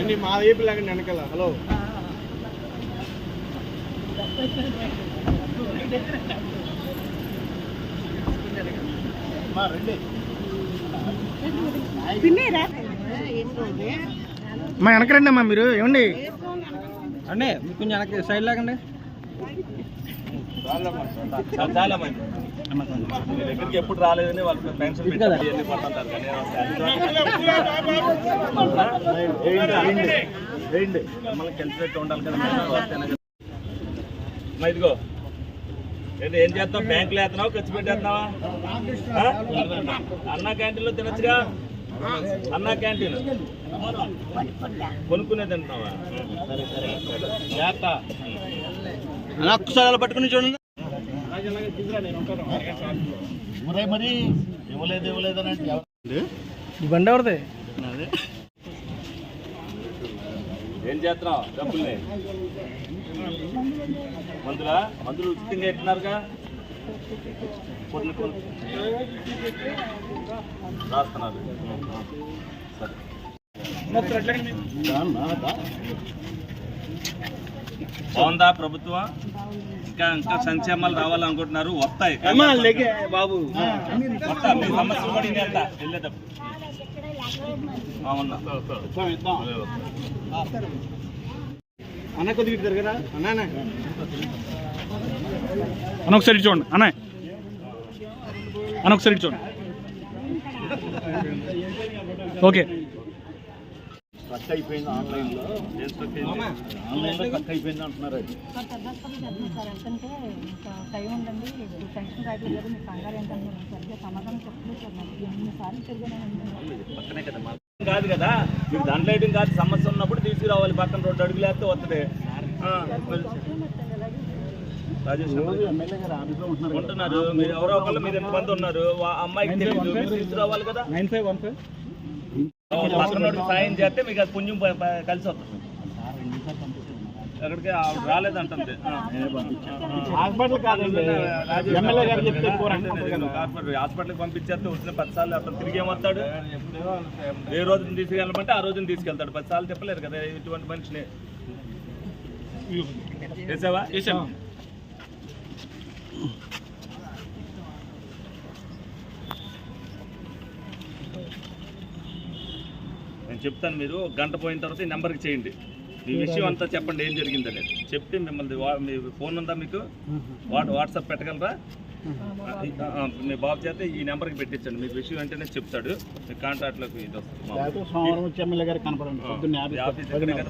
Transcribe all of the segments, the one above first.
అండి మా వైపు లాగండి వెనకాల. హలో. మా రండి. మా వెనక రండి అమ్మా మీరు. ఏమండి? అండి కొంచెం వెనక్కి సైడ్ లాగండి దగ్గరికి ఎప్పుడు రాలేదని వాళ్ళకి పెన్షన్ పెట్టాలి ఇవన్నీ పడుతుంటారు కానీ వేయండి కలిసినట్టు ఉండాలి కదా ఇదిగో ఏంటి ఏం చేస్తావు? బ్యాంకులో వేస్తున్నావు ఖర్చు పెట్టేస్తున్నావా ఆ? అన్నా క్యాంటీన్లో తినొచ్చుగా. అన్నా క్యాంటీన్ కొనుక్కునే తింటున్నావా సరే సరే జాగ్రత్త. ఒక్కసారి అలా పట్టుకుని చూడండి. మరి ఇవ్వలేదు ఇవ్వలేదు అని అంటే ఈ బండి ఎవరిది? ఏం చేస్తున్నావు? డబ్బుల్ని? మందులా? మందులు ఉచితంగా కొన్ని రాస్తున్నారు సరే. బాగుందా ప్రభుత్వం? ఇంకా ఇంకా సంక్షేమాలు రావాలనుకుంటున్నారు. వస్తాయి. బాబు. వస్తా మీ సమస్యలు కూడా వెళ్తా వెళ్ళేటప్పుడు. అవునా? అన్న కొద్దిగా ఇటు అన్న ఒకసారి చూడండి. అన్న అన్న ఒకసారి ఇటు చూడండి. ఓకే. స్ట్రక్ అయిపోయింది ఆన్లైన్లో. ఆన్లైన్లో స్ట్రక్ అయిపోయింది అంటున్నారు అది. టైం ఉందండి. పెన్షన్ రాయట్లేదు కదా మీ కంగారు ఏంటంటే సరిగ్గా సమాధానం చెప్పలేదు సార్ నాకు ఎన్నిసార్లు తిరిగాను పక్కనే కదా మా కాదు కదా. మీరు దాంట్లో వేయడం కాదు సమస్య ఉన్నప్పుడు తీసుకురావాలి. పక్కన రెండు అడుగులు వేస్తే వస్తుంది. ఉంటున్నారు మీరు ఎవరో ఒకళ్ళు మీరు ఎంతమంది ఉన్నారు? అమ్మాయికి తెలియదు మీరు తీసుకురావాలి కదా. Nine five one five. పక్కన వాడికి సాయం చేస్తే మీకు అది పుణ్యం కలిసి వస్తుంది. అక్కడికి ఆవిడ రాలేదంటుంది. హాస్పిటల్ కార్పొరేట్ హాస్పిటల్కి పంపించేస్తే వచ్చిన పది సార్లు అతను తిరిగి ఏమవుతాడు ఏ రోజున తీసుకెళ్ళమంటే ఆ రోజున తీసుకెళ్తాడు. పది సార్లు చెప్పలేరు కదా ఇటువంటి మనిషిని. చేసావా? చేసావా నేను చెప్తాను మీరు గంట పోయిన తర్వాత ఈ నెంబర్కి చేయండి. ఈ విషయం అంతా చెప్పండి ఏం జరిగింది అనేది చెప్తే మిమ్మల్ని వా- మీ ఫోన్ ఉందా మీకు? What WhatsApp పెట్టగలరా? మీ బాబు చేత ఈ నెంబర్కి పెట్టించండి. మీకు విషయం వెంటనే చెప్తాడు. మీ కాంట్రాక్ట్లోకి ఇది వస్తుంది.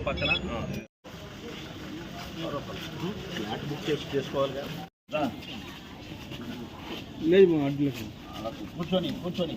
పక్కన ఆ. ఫ్లాట్ బుక్ చేసి చేసుకోవాలి కదా రా. లేదు కూర్చొని కూర్చొని.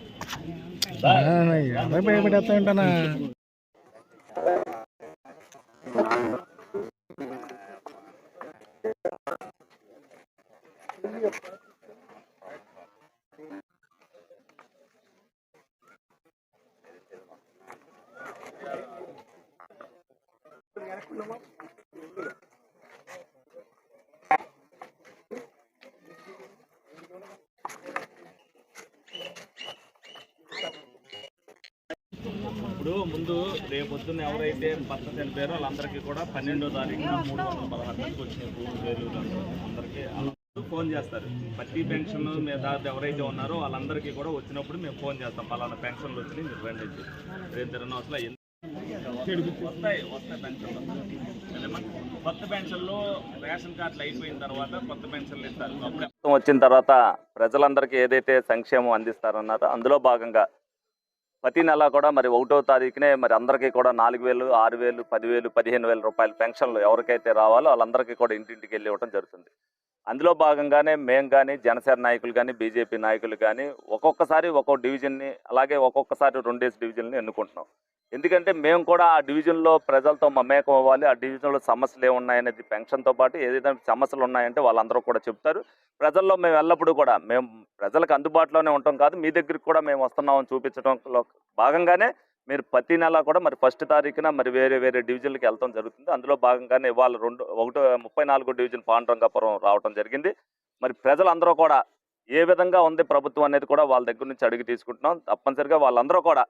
తీసుకున్నాను. ఈవిడదా సార్ ఉంటానా ఇప్పుడు ముందు రేపొద్దున ఎవరైతే భర్త చనిపోయారో వాళ్ళందరికీ కూడా పన్నెండో తారీఖున మూడు వందల పదహారు వచ్చిన పేర్లు అందరికీ ఫోన్ చేస్తారు. ప్రతి పెన్షన్ మీద ఎవరైతే ఉన్నారో వాళ్ళందరికీ కూడా వచ్చినప్పుడు మేము ఫోన్ చేస్తాం. పలానా పెన్షన్లు వచ్చినాయి మీరు రండి రేపు తిరగని వస్తాయి వస్తాయి పెన్షన్లు. కొత్త పెన్షన్లు రేషన్ కార్డులు అయిపోయిన తర్వాత కొత్త పెన్షన్లు ఇస్తారు. వచ్చిన తర్వాత ప్రజలందరికీ ఏదైతే సంక్షేమం అందిస్తారన్నారో అందులో భాగంగా ప్రతి నెల కూడా మరి ఒకటో తారీఖునే మరి అందరికీ కూడా నాలుగు వేలు ఆరు వేలు పదివేలు పదిహేను వేల రూపాయల పెన్షన్లు ఎవరికైతే రావాలో వాళ్ళందరికీ కూడా ఇంటింటికి వెళ్ళి ఇవ్వడం జరుగుతుంది. అందులో భాగంగానే మేము కానీ జనసేన నాయకులు కానీ బీజేపీ నాయకులు కానీ ఒక్కొక్కసారి ఒక్కొక్క డివిజన్ని అలాగే ఒక్కొక్కసారి రెండేసి డివిజన్ని ఎన్నుకుంటున్నాం. ఎందుకంటే మేము కూడా ఆ డివిజన్లో ప్రజలతో మమేకం అవ్వాలి ఆ డివిజన్లో సమస్యలు ఏమున్నాయనేది పెన్షన్తో పాటు ఏదైతే సమస్యలు ఉన్నాయంటే వాళ్ళందరూ కూడా చెప్తారు. ప్రజల్లో మేము ఎల్లప్పుడూ కూడా మేము ప్రజలకు అందుబాటులోనే ఉంటాం కాదు మీ దగ్గరికి కూడా మేము వస్తున్నామని చూపించడంలో భాగంగానే మీరు ప్రతి నెల కూడా మరి ఫస్ట్ తారీఖున మరి వేరే వేరే డివిజన్లకు వెళ్తాం జరుగుతుంది. అందులో భాగంగానే ఇవాళ రెండు ఒకటో ముప్పై నాలుగో డివిజన్ పాండురంగాపురం రావడం జరిగింది. మరి ప్రజలందరూ కూడా ఏ విధంగా ఉంది ప్రభుత్వం అనేది కూడా వాళ్ళ దగ్గర నుంచి అడిగి తీసుకుంటున్నాం. తప్పనిసరిగా వాళ్ళందరూ కూడా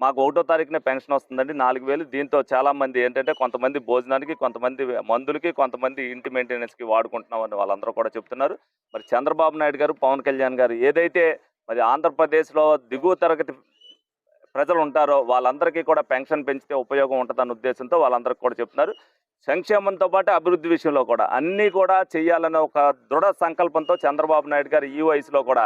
మాకు ఒకటో తారీఖునే పెన్షన్ వస్తుందండి. నాలుగు వేలు. దీంతో చాలామంది ఏంటంటే కొంతమంది భోజనానికి కొంతమంది మందులకి కొంతమంది ఇంటి మెయింటెనెన్స్కి వాడుకుంటున్నామని వాళ్ళందరూ కూడా చెప్తున్నారు. మరి చంద్రబాబు నాయుడు గారు పవన్ కళ్యాణ్ గారు ఏదైతే మరి ఆంధ్రప్రదేశ్లో దిగువ తరగతి ప్రజలు ఉంటారో వాళ్ళందరికీ కూడా పెన్షన్ పెంచితే ఉపయోగం ఉంటుందన్న ఉద్దేశంతో వాళ్ళందరికీ కూడా చెప్తున్నారు. సంక్షేమంతో పాటు అభివృద్ధి విషయంలో కూడా అన్నీ కూడా చేయాలనే ఒక దృఢ సంకల్పంతో చంద్రబాబు నాయుడు గారు ఈ వయసులో కూడా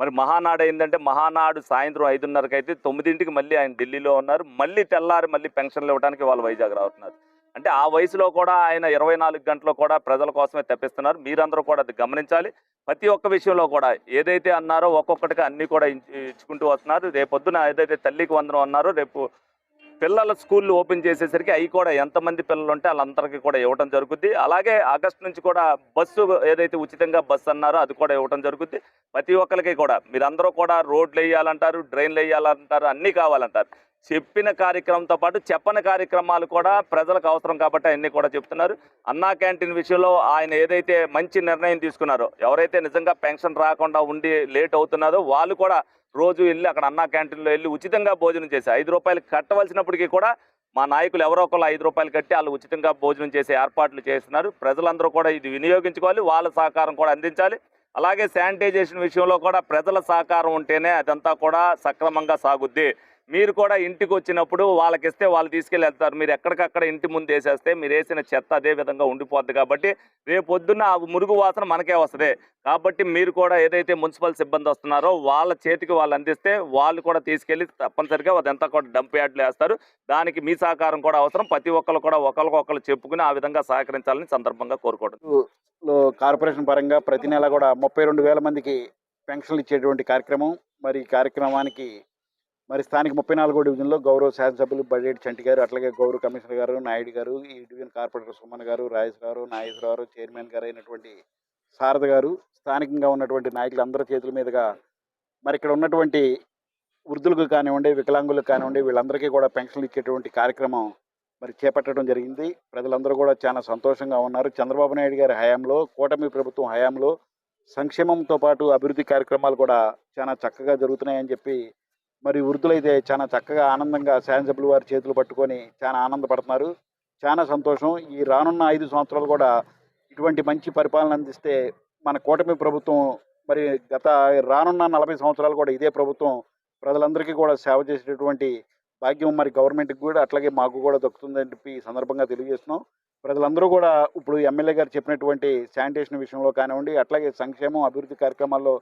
మరి మహానాడు ఏంటంటే మహానాడు సాయంత్రం ఐదున్నరకి అయితే తొమ్మిదింటికి మళ్ళీ ఆయన ఢిల్లీలో ఉన్నారు. మళ్ళీ తెల్లారి మళ్ళీ పెన్షన్లు ఇవ్వడానికి వాళ్ళు వైజాగ్ రావుతున్నారు అంటే ఆ వయసులో కూడా ఆయన ఇరవై నాలుగు గంటలు కూడా ప్రజల కోసమే తెప్పిస్తున్నారు. మీరందరూ కూడా అది గమనించాలి. ప్రతి ఒక్క విషయంలో కూడా ఏదైతే అన్నారో ఒక్కొక్కటిగా అన్నీ కూడా ఇచ్చుకుంటూ వస్తున్నారు. రేపొద్దున ఏదైతే తల్లికి వందనం అన్నారో రేపు పిల్లల స్కూళ్ళు ఓపెన్ చేసేసరికి అవి కూడా ఎంతమంది పిల్లలు ఉంటే వాళ్ళందరికీ కూడా ఇవ్వడం జరుగుద్ది. అలాగే ఆగస్టు నుంచి కూడా బస్సు ఏదైతే ఉచితంగా బస్సు అన్నారో అది కూడా ఇవ్వడం జరుగుద్ది. ప్రతి ఒక్కరికి కూడా మీరందరూ కూడా రోడ్లు వేయాలంటారు డ్రైన్లు వేయాలంటారు అన్నీ కావాలంటారు. చెప్పిన కార్యక్రమంతో పాటు చెప్పని కార్యక్రమాలు కూడా ప్రజలకు అవసరం కాబట్టి అన్నీ కూడా చెప్తున్నారు. అన్నా క్యాంటీన్ విషయంలో ఆయన ఏదైతే మంచి నిర్ణయం తీసుకున్నారో ఎవరైతే నిజంగా పెన్షన్ రాకుండా ఉండి లేట్ అవుతున్నారో వాళ్ళు కూడా రోజు వెళ్ళి అక్కడ అన్నా క్యాంటీన్లో వెళ్ళి ఉచితంగా భోజనం చేసి ఐదు రూపాయలు కట్టవలసినప్పటికీ కూడా మా నాయకులు ఎవరో ఒకళ్ళు ఐదు రూపాయలు కట్టి వాళ్ళు ఉచితంగా భోజనం చేసే ఏర్పాట్లు చేస్తున్నారు. ప్రజలందరూ కూడా ఇది వినియోగించుకోవాలి వాళ్ళ సహకారం కూడా అందించాలి. అలాగే శానిటైజేషన్ విషయంలో కూడా ప్రజల సహకారం ఉంటేనే అదంతా కూడా సక్రమంగా సాగుద్ది. మీరు కూడా ఇంటికి వచ్చినప్పుడు వాళ్ళకి ఇస్తే వాళ్ళు తీసుకెళ్ళి వెళ్తారు మీరు ఎక్కడికక్కడ ఇంటి ముందు వేసేస్తే మీరు వేసిన చెత్త అదే విధంగా ఉండిపోద్ది కాబట్టి రేపు ఆ మురుగు వాసన మనకే వస్తుంది. కాబట్టి మీరు కూడా ఏదైతే మున్సిపల్ సిబ్బంది వస్తున్నారో వాళ్ళ చేతికి వాళ్ళు అందిస్తే వాళ్ళు కూడా తీసుకెళ్ళి తప్పనిసరిగా అదంతా కూడా డంప్ యార్డ్లు వేస్తారు. దానికి మీ సహకారం కూడా అవసరం. ప్రతి ఒక్కరు కూడా ఒకరికొకరు చెప్పుకుని ఆ విధంగా సహకరించాలని సందర్భంగా కోరుకోవడం కార్పొరేషన్ పరంగా ప్రతి నెల కూడా ముప్పై రెండు వేల మందికి పెన్షన్లు ఇచ్చేటువంటి కార్యక్రమం. మరి ఈ కార్యక్రమానికి మరి స్థానిక ముప్పై నాలుగో డివిజన్లో గౌరవ శాసనసభ్యులు బడ్జెట్ చంటి గారు అట్లాగే గౌరవ కమిషనర్ గారు నాయుడు గారు ఈ డివిజన్ కార్పొరేటర్ సుమన్ గారు రాజేష్ గారు నాగేశ్వర గారు చైర్మన్ గారు అయినటువంటి శారద గారు స్థానికంగా ఉన్నటువంటి నాయకులందరి చేతుల మీదుగా మరి ఇక్కడ ఉన్నటువంటి వృద్ధులకు కానివ్వండి వికలాంగులకు కానివ్వండి వీళ్ళందరికీ కూడా పెన్షన్లు ఇచ్చేటువంటి కార్యక్రమం మరి చేపట్టడం జరిగింది. ప్రజలందరూ కూడా చాలా సంతోషంగా ఉన్నారు. చంద్రబాబు నాయుడు గారి హయాంలో కూటమి ప్రభుత్వం హయాంలో సంక్షేమంతో పాటు అభివృద్ధి కార్యక్రమాలు కూడా చాలా చక్కగా జరుగుతున్నాయని చెప్పి మరి వృద్ధులైతే చాలా చక్కగా ఆనందంగా శాసనసభ్యులు వారి చేతులు పట్టుకొని చాలా ఆనందపడుతున్నారు. చాలా సంతోషం. ఈ రానున్న ఐదు సంవత్సరాలు కూడా ఇటువంటి మంచి పరిపాలన అందిస్తే మన కూటమి ప్రభుత్వం మరి గత రానున్న నలభై సంవత్సరాలు కూడా ఇదే ప్రభుత్వం ప్రజలందరికీ కూడా సేవ చేసేటటువంటి భాగ్యం మరి గవర్నమెంట్కి కూడా అట్లాగే మాకు కూడా దక్కుతుందని చెప్పి సందర్భంగా తెలియజేస్తున్నాం. ప్రజలందరూ కూడా ఇప్పుడు ఎమ్మెల్యే గారు చెప్పినటువంటి శానిటేషన్ విషయంలో కానివ్వండి అట్లాగే సంక్షేమం అభివృద్ధి కార్యక్రమాల్లో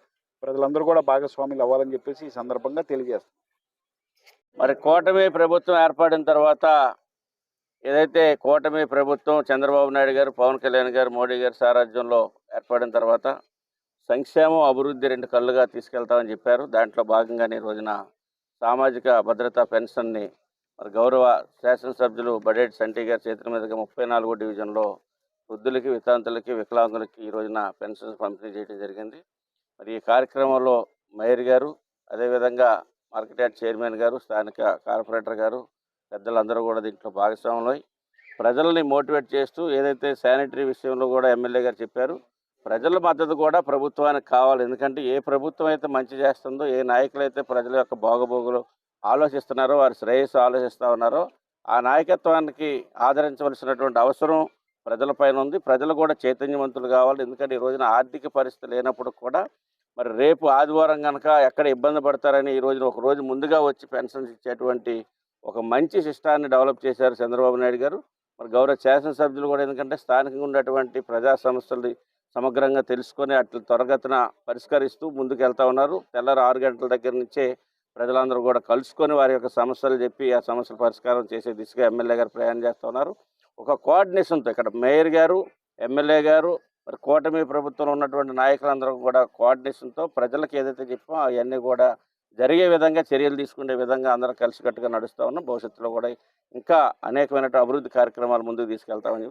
ప్రజలందరూ కూడా భాగస్వాములు అవ్వాలని చెప్పేసి ఈ సందర్భంగా తెలియజేస్తాం. మరి కూటమి ప్రభుత్వం ఏర్పడిన తర్వాత ఏదైతే కూటమి ప్రభుత్వం చంద్రబాబు నాయుడు గారు పవన్ కళ్యాణ్ గారు మోడీ గారి సారాజ్యంలో ఏర్పడిన తర్వాత సంక్షేమం అభివృద్ధి రెండు కళ్ళుగా తీసుకెళ్తామని చెప్పారు. దాంట్లో భాగంగానే ఈ రోజున సామాజిక భద్రతా పెన్షన్ని మరి గౌరవ శాసనసభ్యులు బడేటి సంటి గారి చేతుల మీదుగా ముప్పై నాలుగో డివిజన్లో వృద్ధులకి వితాంతులకి వికలాంగులకి ఈ రోజున పెన్షన్స్ పంపిణీ చేయడం జరిగింది. మరి ఈ కార్యక్రమంలో మేయర్ గారు అదేవిధంగా మార్కెట్ యార్డ్ చైర్మన్ గారు స్థానిక కార్పొరేటర్ గారు పెద్దలందరూ కూడా దీంట్లో భాగస్వాములై ప్రజల్ని మోటివేట్ చేస్తూ ఏదైతే శానిటరీ విషయంలో కూడా ఎమ్మెల్యే గారు చెప్పారు ప్రజల మద్దతు కూడా ప్రభుత్వానికి కావాలి. ఎందుకంటే ఏ ప్రభుత్వం అయితే మంచి చేస్తుందో ఏ నాయకులు అయితే ప్రజల యొక్క బాగోగులు ఆలోచిస్తున్నారో వారి శ్రేయస్సు ఆలోచిస్తూ ఉన్నారో ఆ నాయకత్వానికి ఆదరించవలసినటువంటి అవసరం ప్రజలపైన ఉంది. ప్రజలు కూడా చైతన్యవంతులు కావాలి. ఎందుకంటే ఈ రోజున ఆర్థిక పరిస్థితి లేనప్పుడు కూడా మరి రేపు ఆదివారం కనుక ఎక్కడ ఇబ్బంది పడతారని ఈ రోజున ఒక రోజు ముందుగా వచ్చి పెన్షన్స్ ఇచ్చేటువంటి ఒక మంచి సిస్టాన్ని డెవలప్ చేశారు చంద్రబాబు నాయుడు గారు. మరి గౌరవ శాసనసభ్యులు కూడా ఎందుకంటే స్థానికంగా ఉన్నటువంటి ప్రజా సమస్యలు సమగ్రంగా తెలుసుకొని అట్లా త్వరగతిన పరిష్కరిస్తూ ముందుకు వెళ్తా ఉన్నారు. తెల్లారు ఆరు గంటల దగ్గర నుంచే ప్రజలందరూ కూడా కలుసుకొని వారి యొక్క సమస్యలు చెప్పి ఆ సమస్యల పరిష్కారం చేసే దిశగా ఎమ్మెల్యే గారు ప్రయాణం చేస్తూ ఉన్నారు. ఒక కోఆర్డినేషన్తో ఇక్కడ మేయర్ గారు ఎమ్మెల్యే గారు మరి కూటమి ప్రభుత్వంలో ఉన్నటువంటి నాయకులందరూ కూడా కోఆర్డినేషన్తో ప్రజలకు ఏదైతే చెప్పామో అవన్నీ కూడా జరిగే విధంగా చర్యలు తీసుకునే విధంగా అందరం కలిసికట్టుగా నడుస్తూ ఉన్నాం. భవిష్యత్తులో కూడా ఇంకా అనేకమైన అభివృద్ధి కార్యక్రమాలు ముందుకు తీసుకెళ్తామని చెప్పి